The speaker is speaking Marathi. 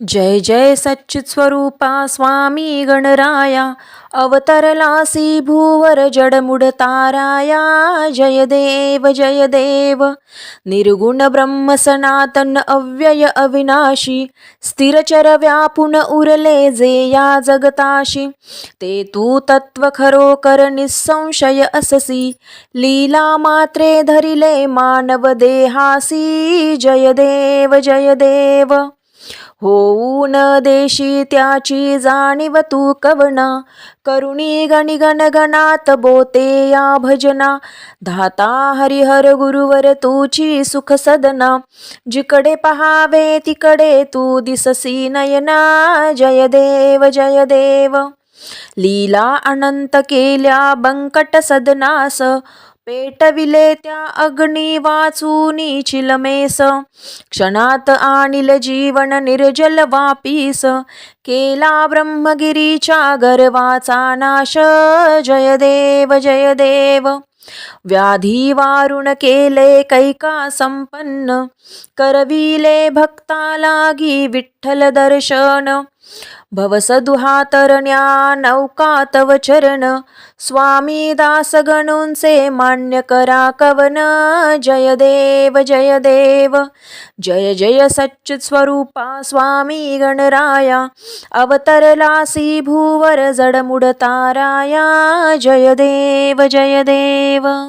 जय जय सच्चित स्वरूपा स्वामी गणराया अवतरलासी भूवर जडमुड ताराया जय देव जय देव। निर्गुण ब्रह्म सनातन अव्यय अविनाशी स्थिरचर व्यापुन उरले जे या जगताशी। ते तू तत्व खरोकर निसंशय अससी लीला मात्रे धरिले मानव देहासी जय देव जय देव। होऊन देशी त्याची जाणीव तू कवना करुणी गणी गण गणात बोते या भजना. धाता हरिहर गुरुवर तुची सुख सदना. जिकडे पहावे तिकडे तू दिससी नयना. जय देव जय देव. लीला अनंत केल्या बंकट सदनास. पेटविले त्या अग्नी वाचून चिलमेस क्षणात आणिल जीवन निर्जल वापीस. केला ब्रह्मगिरीच्या गर्वाचा नाश. जय देव जय देव व्याधी वारुण केले कैका संपन्न. करविले भक्ता लागी विठ्ठल दर्शन. भवसदुहातरण्या नौका तव चरण स्वामी दास मान्य करा कवन जय देव जय देव जय जय सच्चित स्वरूपा स्वामी गणराया अवतरलासी भूवर जडमुड ताराया जय देव जय देव